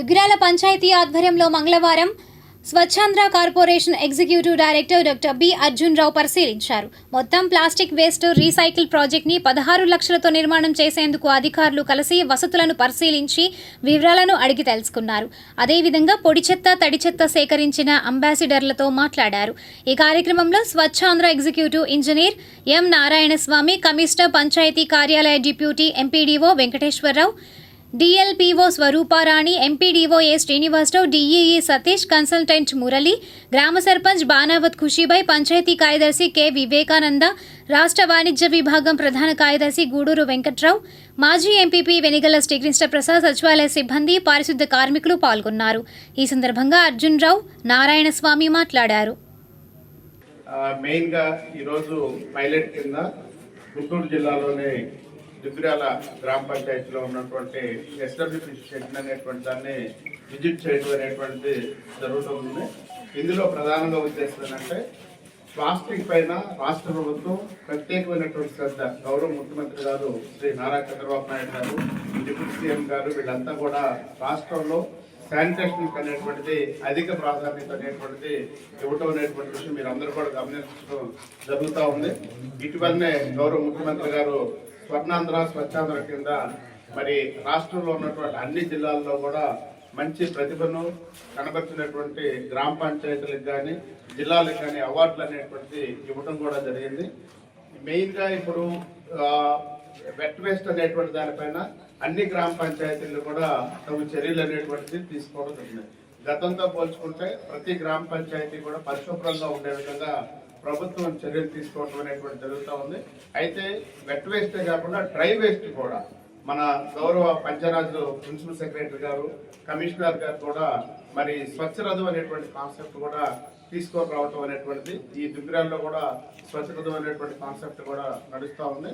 దుగ్గిరాల పంచాయతీ ఆధ్వర్యంలో మంగళవారం Swachhandhra corporation executive director doctor B Arjun Rao పరిశీలించారు. మొత్తం ప్లాస్టిక్ వేస్ట్ రీసైకిల్ ప్రాజెక్ట్ని పదహారు లక్షలతో నిర్మాణం చేసేందుకు అధికారులు కలిసి వసతులను పరిశీలించి వివరాలను అడిగి తెలుసుకున్నారు. అదేవిధంగా పొడి చెత్త తడి చెత్త సేకరించిన అంబాసిడర్లతో మాట్లాడారు. ఈ కార్యక్రమంలో Swachhandhra executive engineer M Narayanaswamy commissioner panchayat కార్యాలయ deputy MPDO Venkateswararao DLPO Swarooparani MPDO A Srinivasarao DEE Satish consultant Murali గ్రామ సర్పంచ్ బానావత్ ఖుషీబాయ్ పంచాయతీ కార్యదర్శి కె వివేకానంద రాష్ట్ర వాణిజ్య విభాగం ప్రధాన కార్యదర్శి గూడూరు వెంకట్రావు మాజీ ఎంపీపీ వెనిగల శ్రీకృష్ణ ప్రసాద్ సచివాలయ సిబ్బంది పారిశుద్ధ కార్మికులు పాల్గొన్నారు. ఈ సందర్భంగా అర్జున్ రావు నారాయణ స్వామి మాట్లాడారు. మెయిన్గా ఈరోజు పైలట్ కింద గుంటూరు జిల్లాలోనే దుగ్గిరాల గ్రామ పంచాయతీలో ఉన్నటువంటి ఎస్డబ్ల్యూపీ షెడ్ అనేటువంటి దాన్ని విజిట్ చేయడం అనేటువంటిది జరుగుతుంది ఇందులో ప్రధానంగా ఉద్దేశం ఏంటంటే ప్లాస్టిక్ పైన రాష్ట్ర ప్రభుత్వం ప్రత్యేకమైనటువంటి శ్రద్ధ గౌరవ ముఖ్యమంత్రి గారు శ్రీ నారా చంద్రబాబు నాయుడు గారు డిప్యూటీ సీఎం గారు వీళ్ళంతా కూడా రాష్ట్రంలో శానిటేషన్ అనేటువంటిది అధిక ప్రాధాన్యత అనేటువంటిది ఇవ్వటం అనేటువంటి విషయం మీరు అందరూ కూడా గమనించడం జరుగుతూ ఉంది. ఇటీవలనే గౌరవ ముఖ్యమంత్రి గారు స్వర్ణాంధ్ర స్వచ్ఛాంధ్ర కింద మరి రాష్ట్రంలో ఉన్నటువంటి అన్ని జిల్లాల్లో కూడా మంచి ప్రతిభను కనబరుచినటువంటి గ్రామ పంచాయతీలకు కానీ జిల్లాలకు కానీ అవార్డులు అనేటువంటిది ఇవ్వడం కూడా జరిగింది. మెయిన్గా ఇప్పుడు వెట్ వేస్ట్ అనేటువంటి దానిపైన అన్ని గ్రామ పంచాయతీలు కూడా తగు చర్యలు అనేటువంటిది తీసుకోవడం జరిగింది. గతంతో పోల్చుకుంటే ప్రతి గ్రామ పంచాయతీ కూడా పరిశుభ్రంగా ఉండే విధంగా ప్రభుత్వం చర్యలు తీసుకోవడం అనేటువంటి జరుగుతూ ఉంది. అయితే వెట్ వేస్టే కాకుండా డ్రై వేస్ట్ కూడా మన గౌరవ పంచరాజు ప్రిన్సిపల్ సెక్రటరీ గారు కమిషనర్ గారు కూడా మరి స్వచ్ఛరథం అనేటువంటి కాన్సెప్ట్ కూడా తీసుకొని రావటం అనేటువంటిది. ఈ దుగ్గిరాల్లో కూడా స్వచ్ఛరథం అనేటువంటి కాన్సెప్ట్ కూడా నడుస్తూ ఉంది.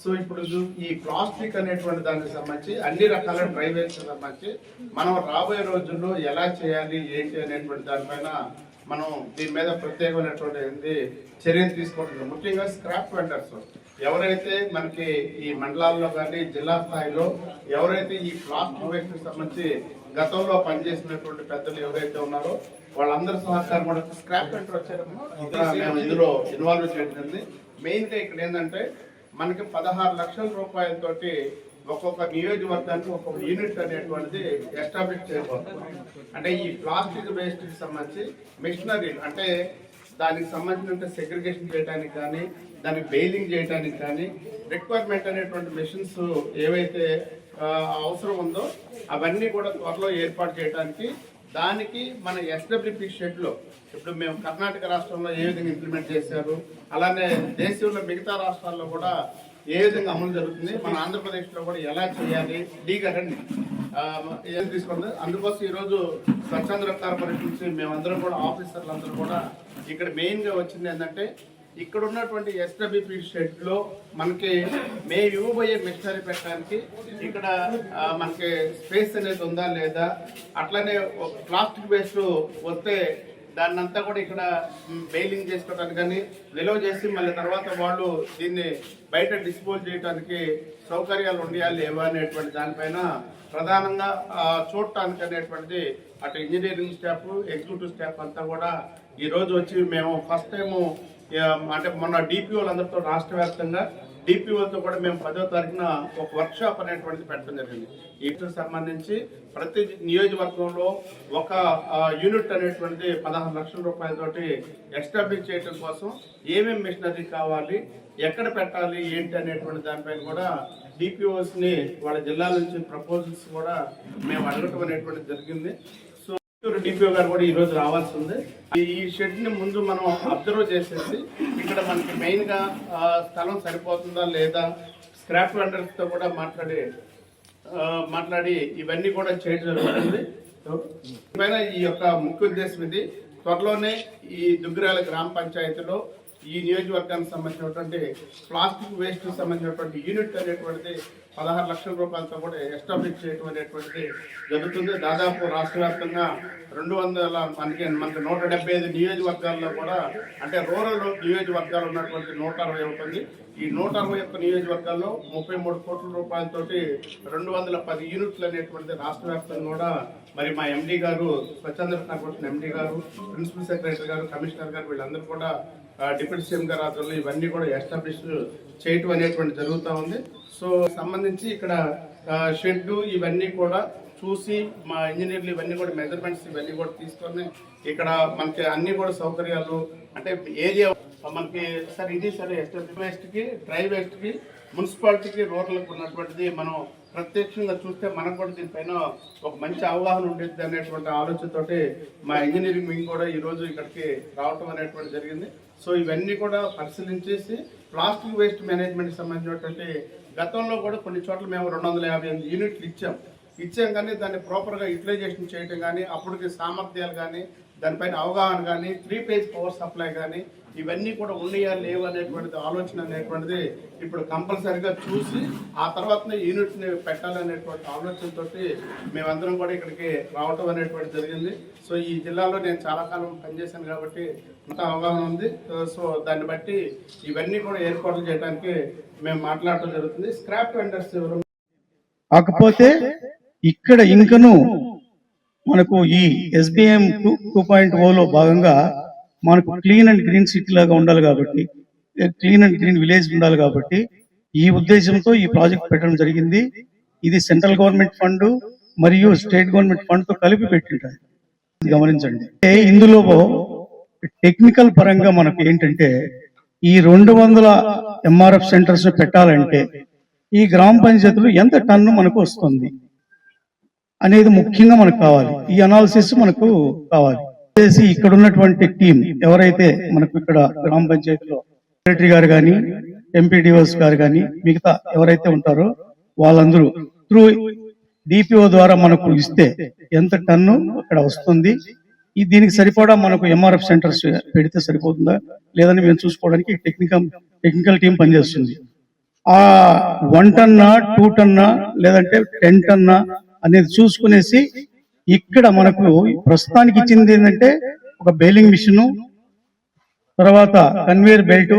సో ఇప్పుడు ఈ ప్లాస్టిక్ అనేటువంటి దానికి సంబంధించి అన్ని రకాల డ్రై వేస్ట్ సంబంధించి మనం రాబోయే రోజుల్లో ఎలా చేయాలి ఏంటి అనేటువంటి దానిపైన మనం దీని మీద ప్రత్యేకమైనటువంటి చర్యలు తీసుకుంటున్నాం ముఖ్యంగా స్క్రాప్ వెండర్స్ ఎవరైతే మనకి ఈ మండలాల్లో కానీ జిల్లా స్థాయిలో ఎవరైతే ఈ ప్లాస్టిక్ వేస్ట్ సంబంధించి గతంలో పనిచేసినటువంటి పెద్దలు ఎవరైతే ఉన్నారో వాళ్ళందరి సహకారం కూడా స్క్రాప్ వెండర్ వచ్చారు. ఇందులో ఇన్వాల్వ్ చేయడం మెయిన్గా ఇక్కడ ఏంటంటే మనకి పదహారు లక్షల రూపాయలతోటి ఒక్కొక్క నియోజకవర్గానికి ఒక్కొక్క యూనిట్ అనేటువంటిది ఎస్టాబ్లిష్ చేయబోతున్నాం అంటే ఈ ప్లాస్టిక్ వేస్ట్కి సంబంధించి మిషనరీ అంటే దానికి సంబంధించిన సెగ్రిగేషన్ చేయడానికి కానీ దాన్ని బెయిలింగ్ చేయడానికి కానీ రిక్వైర్మెంట్ అనేటువంటి మెషిన్స్ ఏవైతే అవసరం ఉందో అవన్నీ కూడా త్వరలో ఏర్పాటు చేయడానికి దానికి మన ఎస్డబ్ల్యూపీ షెడ్లో ఇప్పుడు మేము కర్ణాటక రాష్ట్రంలో ఏ విధంగా ఇంప్లిమెంట్ చేశారు అలానే దేశంలో మిగతా రాష్ట్రాల్లో కూడా ఏ విధంగా అమలు జరుగుతుంది? మన ఆంధ్రప్రదేశ్లో కూడా ఎలా చేయాలి? డీగా రండి ఏం తీసుకుంది? అందుకోసం ఈరోజు స్వచ్ఛంద్ర కార్పొరేషన్ నుంచి మేమందరం కూడా ఆఫీసర్లు అందరూ కూడా ఇక్కడ మెయిన్గా వచ్చింది ఏంటంటే ఇక్కడ ఉన్నటువంటి ఎస్డబ్ల్యూపీ షెడ్లో మనకి మేము ఇవ్వబోయే మిషనరీ పెట్టడానికి ఇక్కడ మనకి స్పేస్ అనేది ఉందా లేదా? అట్లనే ప్లాస్టిక్ వేస్ట్ వస్తే దాన్ని అంతా కూడా ఇక్కడ బెయిలింగ్ చేసుకోవడానికి కానీ నిల్వ చేసి మళ్ళీ తర్వాత వాళ్ళు దీన్ని బయట డిస్పోజ్ చేయడానికి సౌకర్యాలు ఉండాలి లేవా అనేటువంటి దానిపైన ప్రధానంగా చూడటానికి అనేటువంటిది అటు ఇంజనీరింగ్ స్టాఫ్ ఎగ్జిక్యూటివ్ స్టాఫ్ అంతా కూడా ఈరోజు వచ్చి మేము ఫస్ట్ టైము అంటే మొన్న డిపిఓలందరితో రాష్ట్ర వ్యాప్తంగా డిపిఓతో కూడా మేము పదో తారీఖున ఒక వర్క్షాప్ అనేటువంటిది పెట్టడం జరిగింది. వీటికి సంబంధించి ప్రతి నియోజకవర్గంలో ఒక యూనిట్ అనేటువంటిది పదహారు లక్షల రూపాయలతోటి ఎస్టాబ్లిష్ చేయడం కోసం ఏమేమి మిషనరీ కావాలి ఎక్కడ పెట్టాలి ఏంటి అనేటువంటి దానిపైన కూడా డిపిఓస్ని వాళ్ళ జిల్లా నుంచి ప్రపోజల్స్ కూడా మేము అడగటం అనేటువంటిది జరిగింది. చిత్తూరు డిపిఓ గారు కూడా ఈ రోజు రావాల్సి ఉంది. ఈ షెడ్ని ముందు మనం అబ్జర్వ్ చేసేసి ఇక్కడ మనకి మెయిన్గా స్థలం సరిపోతుందా లేదా స్క్రాప్ వెండర్స్తో కూడా మాట్లాడి మాట్లాడి ఇవన్నీ కూడా చేయడం జరుగుతుంది. పైన ఈ యొక్క ముఖ్య ఉద్దేశం ఇది. త్వరలోనే ఈ దుగ్గిరాల గ్రామ పంచాయతీలో ఈ నియోజకవర్గానికి సంబంధించినటువంటి ప్లాస్టిక్ వేస్ట్ సంబంధించినటువంటి యూనిట్ అనేటువంటిది పదహారు లక్షల రూపాయలతో కూడా ఎస్టాబ్లిష్ చేయటం అనేటువంటిది జరుగుతుంది. దాదాపు రాష్ట్ర వ్యాప్తంగా రెండు వందల మనకి మనకి నూట డెబ్బై ఐదు నియోజకవర్గాల్లో కూడా అంటే రూరల్ నియోజకవర్గాలు ఉన్నటువంటి నూట అరవై ఉంటుంది ఈ నూట అరవై ఒక్క నియోజకవర్గాల్లో ముప్పై మూడు కోట్ల రూపాయలతోటి రెండు వందల పది యూనిట్లు అనేటువంటిది రాష్ట్ర వ్యాప్తంగా కూడా మరి మా ఎండీ గారు స్వచ్ఛంద కార్పొరేషన్ ఎండీ గారు ప్రిన్సిపల్ సెక్రటరీ గారు కమిషనర్ గారు వీళ్ళందరూ కూడా డిప్యూటీ సీఎం గారు ఆధ్వర్యంలో ఇవన్నీ కూడా ఎస్టాబ్లిష్ చేయటం అనేటువంటి జరుగుతూ ఉంది. సో సంబంధించి ఇక్కడ షెడ్ ఇవన్నీ కూడా చూసి మా ఇంజనీర్లు ఇవన్నీ కూడా మెజర్మెంట్స్ ఇవన్నీ కూడా తీసుకొని ఇక్కడ మనకి అన్ని కూడా సౌకర్యాలు అంటే ఏరియా మనకి సార్ ఇది సార్ ఎస్టాబ్లిష్ వేస్ట్కి డ్రై వేస్ట్కి మున్సిపాలిటీకి రోడ్లకు ఉన్నటువంటిది మనం ప్రత్యక్షంగా చూస్తే మనకు కూడా దీనిపైన ఒక మంచి అవగాహన ఉండేది అనేటువంటి ఆలోచనతోటి మా ఇంజనీరింగ్ వింగ్ కూడా ఈరోజు ఇక్కడికి రావటం అనేటువంటి జరిగింది. సో ఇవన్నీ కూడా పరిశీలించేసి ప్లాస్టిక్ వేస్ట్ మేనేజ్మెంట్ సంబంధించినటువంటి గతంలో కూడా కొన్ని చోట్ల మేము రెండు వందల యాభై ఎనిమిది యూనిట్లు ఇచ్చాం. ఇచ్చాం కానీ దాన్ని ప్రాపర్గా యూటిలైజేషన్ చేయడం కానీ అప్పటికి సామర్థ్యాలు కానీ దానిపైన అవగాహన కానీ త్రీ పేజ్ పవర్ సప్లై కానీ ఇవన్నీ కూడా ఉన్నాయా లేవు అనేటువంటిది ఆలోచన అనేటువంటిది ఇప్పుడు కంపల్సరిగా చూసి ఆ తర్వాత యూనిట్ని పెట్టాలనేటువంటి ఆలోచనతో మేమందరం కూడా ఇక్కడికి రావటం అనేటువంటి జరిగింది. సో ఈ జిల్లాలో నేను చాలా కాలం పనిచేశాను కాబట్టి అంత అవగాహన ఉంది. సో దాన్ని బట్టి ఇవన్నీ కూడా ఏర్పాట్లు చేయడానికి మేము మాట్లాడటం జరుగుతుంది. స్క్రాప్ వెండర్స్ ఎవరు? కాకపోతే ఇక్కడ ఇంకను మనకు ఈ ఎస్బిఎం టూ టూ పాయింట్ ఓలో భాగంగా మనకు క్లీన్ అండ్ గ్రీన్ సిటీ లాగా ఉండాలి కాబట్టి క్లీన్ అండ్ గ్రీన్ విలేజ్ ఉండాలి కాబట్టి ఈ ఉద్దేశంతో ఈ ప్రాజెక్ట్ పెట్టడం జరిగింది. ఇది సెంట్రల్ గవర్నమెంట్ ఫండ్ మరియు స్టేట్ గవర్నమెంట్ ఫండ్తో కలిపి పెట్టింటారు. గమనించండి. ఇందులో టెక్నికల్ పరంగా మనకు ఏంటంటే ఈ రెండు వందల ఎంఆర్ఎఫ్ సెంటర్స్ పెట్టాలంటే ఈ గ్రామ పంచాయతీలు ఎంత టన్ను మనకు వస్తుంది? అనేది ముఖ్యంగా మనకు కావాలి. ఈ అనాలిసిస్ మనకు కావాలి. చేసి ఇక్కడ ఉన్నటువంటి టీం ఎవరైతే మనకు ఇక్కడ గ్రామ పంచాయతీలో సెక్రటరీ గారు కానీ ఎంపీడీఓస్ గారు కానీ మిగతా ఎవరైతే ఉంటారో వాళ్ళందరూ త్రూ డిపిఓ ద్వారా మనకు ఇస్తే ఎంత టన్ను అక్కడ వస్తుంది? ఈ దీనికి సరిపడా మనకు ఎంఆర్ఎఫ్ సెంటర్స్ పెడితే సరిపోతుందా? లేదని మేము చూసుకోవడానికి టెక్నికల్ టెక్నికల్ టీం పనిచేస్తుంది. ఆ వన్ టన్నా టూ టన్నా లేదంటే టెన్ టన్నా అనేది చూసుకునేసి ఇక్కడ మనకు ప్రస్తుతానికి ఇచ్చింది ఏంటంటే ఒక బెయిలింగ్ మిషను తర్వాత కన్వేయర్ బెల్ట్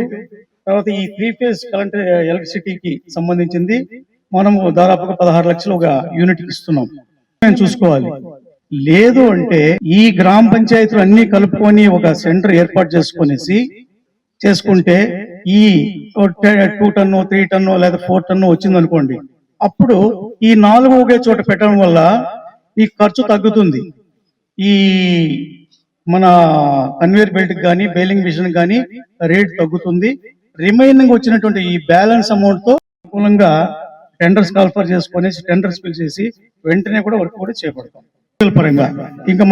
తర్వాత ఈ త్రీ ఫేజ్ కరెంట్ ఎలక్ట్రిసిటీకి సంబంధించింది. మనము దాదాపుగా పదహారు లక్షలు ఒక యూనిట్ ఇస్తున్నాం. మేము చూసుకోవాలి? లేదు అంటే ఈ గ్రామ పంచాయతీలు అన్ని కలుపుకొని ఒక సెంటర్ ఏర్పాటు చేసుకునేసి చేసుకుంటే ఈ టూ టన్ను త్రీ టన్ను లేదా ఫోర్ టన్ను వచ్చింది అనుకోండి అప్పుడు ఈ నాలుగు ఒకే చోట పెట్టడం వల్ల ఈ ఖర్చు తగ్గుతుంది. ఈ మన కన్వేయర్ బెల్ట్ కానీ బెయిలింగ్ మిషన్ కానీ రేట్ తగ్గుతుంది. రిమైనింగ్ వచ్చినటువంటి ఈ బ్యాలెన్స్ అమౌంట్తో అనుకూలంగా టెండర్స్ కాల్ఫర్ చేసుకొని టెండర్స్ పిలిచేసి వెంటనే కూడా వర్క్ కూడా చేపడతాం. పరంగా ఇంకా